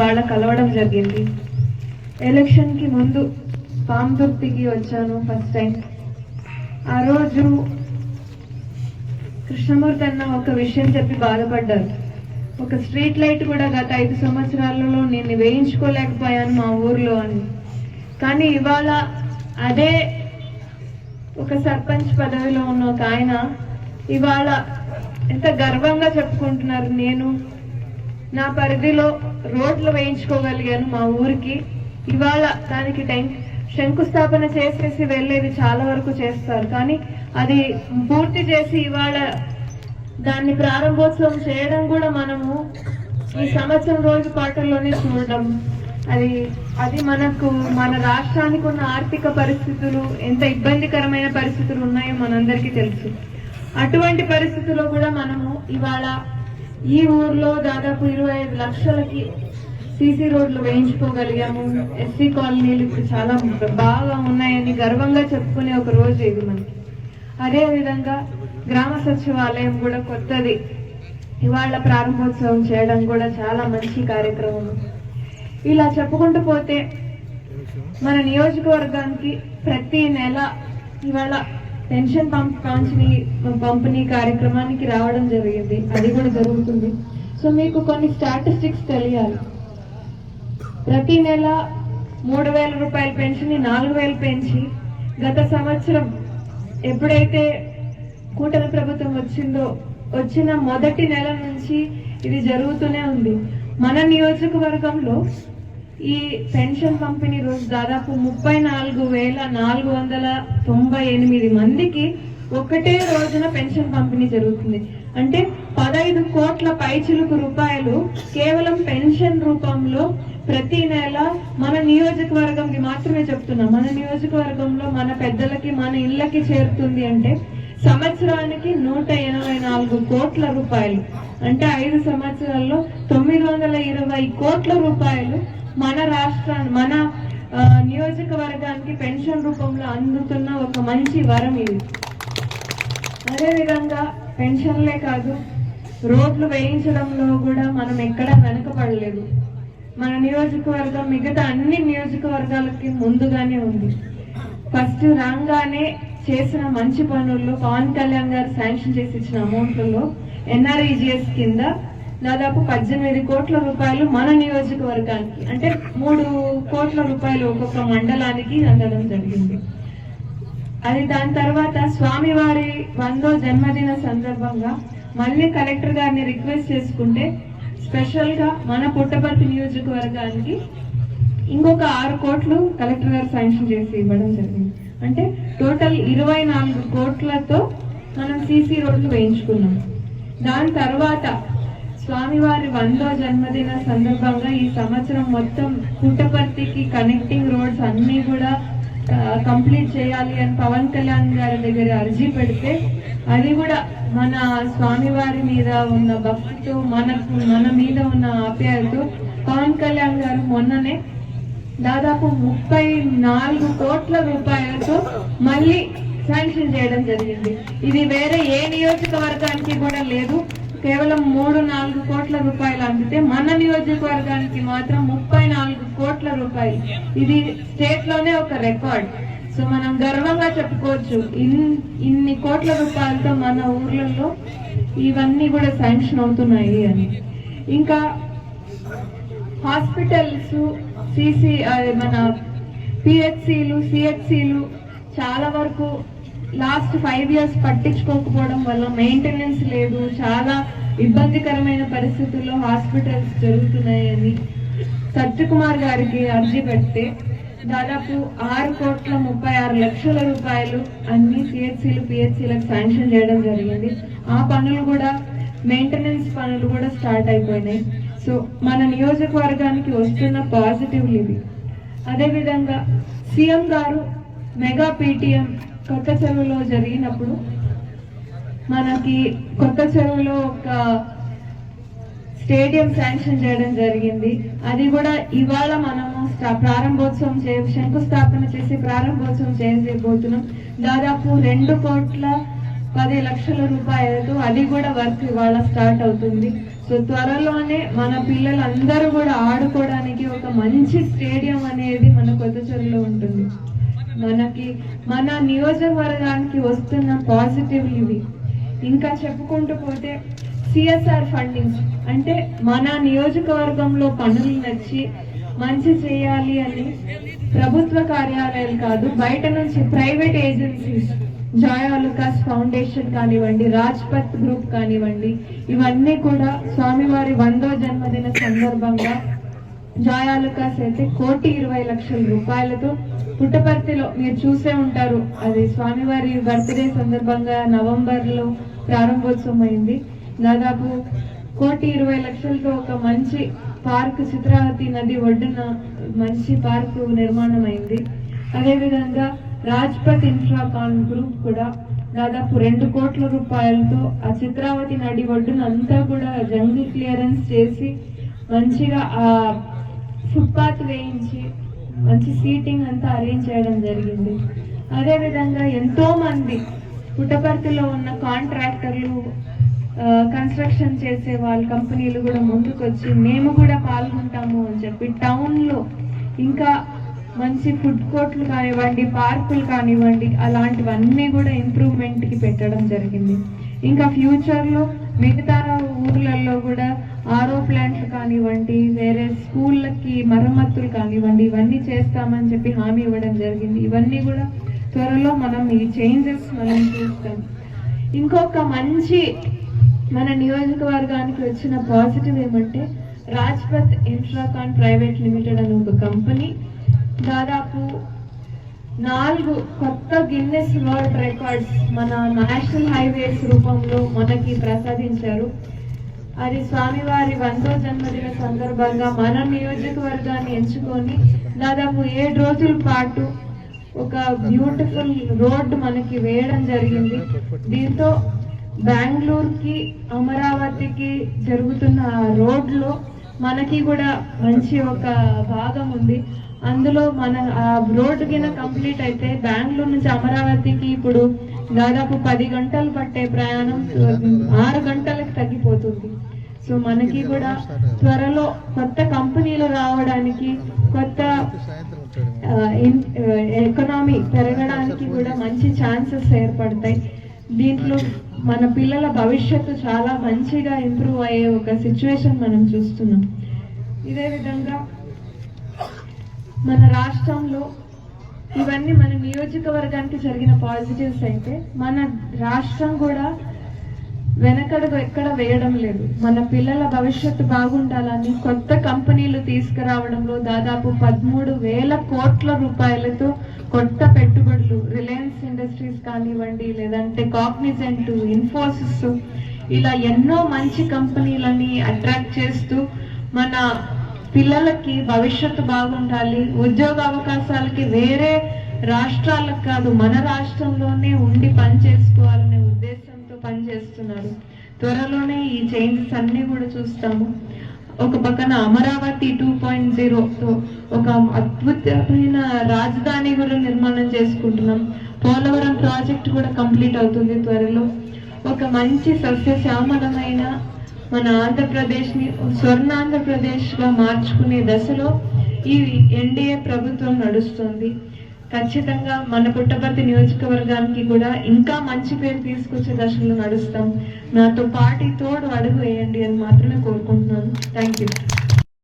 వాళ్ళ కలవడం జరిగింది. ఎలక్షన్కి ముందు పాందుర్తికి వచ్చాను ఫస్ట్ టైం. ఆ రోజు కృష్ణమూర్తి అన్న ఒక విషయం చెప్పి బాధపడ్డారు. ఒక స్ట్రీట్ లైట్ కూడా గత ఐదు సంవత్సరాలలో నేను వేయించుకోలేకపోయాను మా ఊర్లో అని. కానీ ఇవాళ అదే ఒక సర్పంచ్ పదవిలో ఉన్న ఒక ఆయన ఇవాళ ఎంత గర్వంగా చెప్పుకుంటున్నారు నేను. నా పరిధిలో రోడ్లు వేయించుకోగలిగాను మా ఊరికి. ఇవాళ దానికి టైం. శంకుస్థాపన చేసేసి వెళ్ళేది చాలా వరకు చేస్తారు. కానీ అది పూర్తి చేసి ఇవాళ దాన్ని ప్రారంభోత్సవం చేయడం కూడా మనము ఈ సంవత్సరం రోజు పాటల్లోనే చూడడం. అది అది మనకు మన రాష్ట్రానికి ఉన్న ఆర్థిక పరిస్థితులు ఎంత ఇబ్బందికరమైన పరిస్థితులు ఉన్నాయో మనందరికీ తెలుసు. అటువంటి పరిస్థితుల్లో కూడా మనము ఇవాళ ఈ ఊర్లో దాదాపు ఇరవై ఐదు లక్షలకి సీసీ రోడ్లు వేయించుకోగలిగాము. ఎస్సీ కాలనీలు ఇప్పుడు చాలా బాగా ఉన్నాయని గర్వంగా చెప్పుకునే ఒక రోజు ఇది మనకి. అదేవిధంగా గ్రామ సచివాలయం కూడా కొత్తది. ఇవాళ ప్రారంభోత్సవం చేయడం కూడా చాలా మంచి కార్యక్రమం. ఇలా చెప్పుకుంటూ పోతే మన నియోజకవర్గానికి ప్రతి నెల ఇవాళ పెన్షన్ పంప్ పంపిణీ పంపిణీ కార్యక్రమానికి రావడం జరిగింది. అది కూడా జరుగుతుంది. సో మీకు కొన్ని స్టాటిస్టిక్స్ తెలియాలి. ప్రతి నెల మూడు వేల రూపాయల పెన్షన్ నాలుగు వేలు పెంచి గత సంవత్సరం ఎప్పుడైతే కూటమి ప్రభుత్వం వచ్చిందో వచ్చిన మొదటి నెల నుంచి ఇది జరుగుతూనే ఉంది. మన నియోజకవర్గంలో ఈ పెన్షన్ పంపిణీ రోజు దాదాపు ముప్పై నాలుగు వేల నాలుగు వందల తొంభై ఎనిమిది మందికి ఒకటే రోజున పెన్షన్ పంపిణీ జరుగుతుంది. అంటే పదహైదు కోట్ల పైచిలుకు రూపాయలు కేవలం పెన్షన్ రూపంలో ప్రతి నెల మన నియోజకవర్గంకి మాత్రమే చెప్తున్నా. మన నియోజకవర్గంలో మన పెద్దలకి మన ఇళ్ళకి చేరుతుంది అంటే సంవత్సరానికి నూట ఎనభై నాలుగు కోట్ల రూపాయలు. అంటే ఐదు సంవత్సరాల్లో తొమ్మిది వందల ఇరవై కోట్ల రూపాయలు మన రాష్ట్ర మన నియోజకవర్గానికి పెన్షన్ రూపంలో అందుతున్న ఒక మంచి వరం ఇది. అదేవిధంగా పెన్షన్లే కాదు రోడ్లు వేయించడంలో కూడా మనం ఎక్కడా వెనకపడలేదు మన నియోజకవర్గం మిగతా అన్ని నియోజకవర్గాలకి ముందుగానే ఉంది. ఫస్ట్ రాగానే చేసిన మంచి పనుల్లో పవన్ కళ్యాణ్ గారు శాంక్షన్ చేసి ఇచ్చిన అమౌంట్లలో ఎన్ఆర్ఈజిఎస్ కింద దాదాపు పద్దెనిమిది కోట్ల రూపాయలు మన నియోజకవర్గానికి అంటే మూడు కోట్ల రూపాయలు ఒక్కొక్క మండలానికి అందడం జరిగింది. అది దాని తర్వాత స్వామివారి వందో జన్మదిన సందర్భంగా మళ్ళీ కలెక్టర్ గారిని రిక్వెస్ట్ చేసుకుంటే స్పెషల్గా మన పుట్టపర్తి నియోజకవర్గానికి ఇంకొక ఆరు కోట్లు కలెక్టర్ గారు శాంక్షన్ చేసి ఇవ్వడం జరిగింది. అంటే ఇరవై నాలుగు కోట్లతో మనం సీసీ రోడ్లు వేయించుకున్నాం. దాని తర్వాత స్వామివారి వందో జన్మదిన సందర్భంగా ఈ సంవత్సరం మొత్తం పుట్టపర్తికి కనెక్టింగ్ రోడ్స్ అన్నీ కూడా కంప్లీట్ చేయాలి అని పవన్ కళ్యాణ్ గారి దగ్గర అర్జీ పెడితే అది కూడా మన స్వామివారి మీద ఉన్న భక్తితో మనకు మన మీద ఉన్న ఆప్యాయతో పవన్ కళ్యాణ్ గారు మొన్ననే దాదాపు ముప్పై నాలుగు కోట్ల రూపాయలతో మళ్ళీ శాంక్షన్ చేయడం జరిగింది. ఇది వేరే ఏ నియోజకవర్గానికి కూడా లేదు. కేవలం మూడు నాలుగు కోట్ల రూపాయలు అందితే మన నియోజకవర్గానికి మాత్రం ముప్పై నాలుగు కోట్ల రూపాయలు. ఇది స్టేట్లోనే ఒక రికార్డ్ సో మనం గర్వంగా చెప్పుకోవచ్చు ఇన్ ఇన్ని కోట్ల రూపాయలతో మన ఊర్లలో ఇవన్నీ కూడా శాంక్షన్ అవుతున్నాయి అని. ఇంకా హాస్పిటల్స్ సిసి మన పిహెచ్సిలు సిహెచ్సిలు చాలా వరకు లాస్ట్ ఫైవ్ ఇయర్స్ పట్టించుకోకపోవడం వల్ల మెయింటెనెన్స్ లేదు. చాలా ఇబ్బందికరమైన పరిస్థితుల్లో హాస్పిటల్స్ జరుగుతున్నాయని సత్యకుమార్ గారికి అర్జీ పెడితే దాదాపు ఆరు కోట్ల ముప్పై ఆరు లక్షల రూపాయలు అన్ని సిహెచ్సిలు పిహెచ్సిలకు శాంక్షన్ చేయడం జరిగింది. ఆ పనులు కూడా మెయింటెనెన్స్ పనులు కూడా స్టార్ట్ అయిపోయినాయి. సో మన నియోజకవర్గానికి వస్తున్న పాజిటివ్లు ఇవి. అదేవిధంగా సీఎం గారు మెగా పీటీఎం కొత్త చెరువులో జరిగినప్పుడు మనకి కొత్త చెరువులో ఒక స్టేడియం శాంక్షన్ చేయడం జరిగింది. అది కూడా ఇవాళ మనము ప్రారంభోత్సవం చే శంకుస్థాపన చేసి ప్రారంభోత్సవం చేయబోతున్నాం. దాదాపు రెండు కోట్ల పది లక్షల రూపాయలతో అది కూడా వర్క్ ఇవాళ స్టార్ట్ అవుతుంది. సో త్వరలోనే మన పిల్లలందరూ కూడా ఆడుకోవడానికి ఒక మంచి స్టేడియం అనేది మన కొత్త చెరువులో ఉంటుంది. మనకి మన నియోజకవర్గానికి వస్తున్న పాజిటివ్ ఇవి. ఇంకా చెప్పుకుంటూ పోతే సిఎస్ఆర్ ఫండింగ్స్. అంటే మన నియోజకవర్గంలో పనులు నచ్చి మంచి చేయాలి అని ప్రభుత్వ కార్యాలయాలు కాదు బయట నుంచి ప్రైవేట్ ఏజెన్సీస్ జాయాలుకాస్ ఫౌండేషన్ కానివ్వండి రాజ్పత్ గ్రూప్ కానివ్వండి ఇవన్నీ కూడా స్వామివారి వందో జన్మదిన సందర్భంగా జాయాలుకాస్ అయితే కోటి ఇరవై లక్షల రూపాయలతో పుట్టపర్తిలో మీరు చూసే ఉంటారు. అది స్వామివారి బర్త్డే సందర్భంగా నవంబర్లో ప్రారంభోత్సవం అయింది దాదాపు కోటి ఇరవై లక్షలతో ఒక మంచి పార్క్ చిత్రావతి నది ఒడ్డున మంచి పార్క్ నిర్మాణం అయింది అదేవిధంగా రాజ్పత్ ఇన్ఫ్రాకాన్ గ్రూప్ కూడా దాదాపు రెండు కోట్ల రూపాయలతో ఆ చిత్రావతి నడి ఒడ్డున అంతా కూడా జంగిల్ క్లియరెన్స్ చేసి మంచిగా ఆ ఫుట్పాత్ వేయించి మంచి సీటింగ్ అంతా అరేంజ్ చేయడం జరిగింది. అదేవిధంగా ఎంతోమంది ఎంతో మంది పుట్టపర్తిలో ఉన్న కాంట్రాక్టర్లు కన్స్ట్రక్షన్ చేసే వాళ్ళ కంపెనీలు కూడా ముందుకు వచ్చి మేము కూడా పాల్గొంటాము అని చెప్పి టౌన్లో ఇంకా మంచి ఫుడ్ కోర్ట్లు కానివ్వండి పార్కులు కానివ్వండి అలాంటివన్నీ కూడా ఇంప్రూవ్మెంట్కి పెట్టడం జరిగింది. ఇంకా ఫ్యూచర్లో మిగతా ఊర్లలో కూడా ఆరో ప్లాంట్లు కానివ్వండి వేరే స్కూళ్ళకి మరమ్మతులు కానివ్వండి ఇవన్నీ చేస్తామని చెప్పి హామీ ఇవ్వడం జరిగింది. ఇవన్నీ కూడా త్వరలో మనం ఈ చేంజెస్ మనం చూస్తాం. ఇంకొక మంచి మన నియోజకవర్గానికి వచ్చిన పాజిటివ్ ఏమంటే రాజ్పత్ ఇన్ఫ్రాకాన్ ప్రైవేట్ లిమిటెడ్ అనే ఒక కంపెనీ దాదాపు నాలుగు కొత్త గిన్నెస్ వరల్డ్ రికార్డ్స్ మన నేషనల్ హైవేస్ రూపంలో మనకి ప్రసాదించారు. అది స్వామివారి వందో జన్మదిన సందర్భంగా మన నియోజకవర్గాన్ని ఎంచుకొని దాదాపు ఏడు రోజుల పాటు ఒక బ్యూటిఫుల్ రోడ్డు మనకి వేయడం జరిగింది. దీంతో బెంగళూరుకి అమరావతికి జరుగుతున్న రోడ్లో మనకి కూడా మంచి ఒక భాగం ఉంది. అందులో మన ఆ రోడ్డు కింద కంప్లీట్ అయితే బెంగళూరు నుంచి అమరావతికి ఇప్పుడు దాదాపు పది గంటలు పట్టే ప్రయాణం ఆరు గంటలకు తగ్గిపోతుంది. సో మనకి కూడా త్వరలో కొత్త కంపెనీలు రావడానికి కొత్త ఎకనామీ పెరగడానికి కూడా మంచి ఛాన్సెస్ ఏర్పడతాయి. దీంట్లో మన పిల్లల భవిష్యత్తు చాలా మంచిగా ఇంప్రూవ్ అయ్యే ఒక సిచ్యువేషన్ మనం చూస్తున్నాం. ఇదే విధంగా మన రాష్ట్రంలో ఇవన్నీ మన నియోజకవర్గానికి జరిగిన పాజిటివ్స్ అయితే మన రాష్ట్రం కూడా వెనకడుగు ఎక్కడ వేయడం లేదు. మన పిల్లల భవిష్యత్తు బాగుండాలని కొత్త కంపెనీలు తీసుకురావడంలో దాదాపు పదమూడు వేల కోట్ల రూపాయలతో కొత్త పెట్టుబడులు రిలయన్స్ ఇండస్ట్రీస్ కానివ్వండి లేదంటే కాగ్నిజెంట్ ఇన్ఫోసిస్ ఇలా ఎన్నో మంచి కంపెనీలని అట్రాక్ట్ చేస్తూ మన పిల్లలకి భవిష్యత్తు బాగుండాలి ఉద్యోగ అవకాశాలకి వేరే రాష్ట్రాలకు కాదు మన రాష్ట్రంలోనే ఉండి పని చేసుకోవాలనే ఉద్దేశంతో పనిచేస్తున్నారు త్వరలోనే ఈ చేంజెస్ అన్ని కూడా చూస్తాము. ఒక పక్కన అమరావతి టూ పాయింట్ జీరోతో ఒక అద్భుతమైన రాజధాని కూడా నిర్మాణం చేసుకుంటున్నాం. పోలవరం ప్రాజెక్ట్ కూడా కంప్లీట్ అవుతుంది త్వరలో. ఒక మంచి సస్యశ్యామలమైన మన ఆంధ్రప్రదేశ్ని స్వర్ణ ఆంధ్రప్రదేశ్గా మార్చుకునే దశలో ఈ ఎన్డీఏ ప్రభుత్వం నడుస్తుంది. ఖచ్చితంగా మన పుట్టపర్తి నియోజకవర్గానికి కూడా ఇంకా మంచి పేరు తీసుకొచ్చే దశలో నడుస్తాం. నాతో పార్టీ తోడు అడుగు వేయండి అని మాత్రమే కోరుకుంటున్నాను. Thank you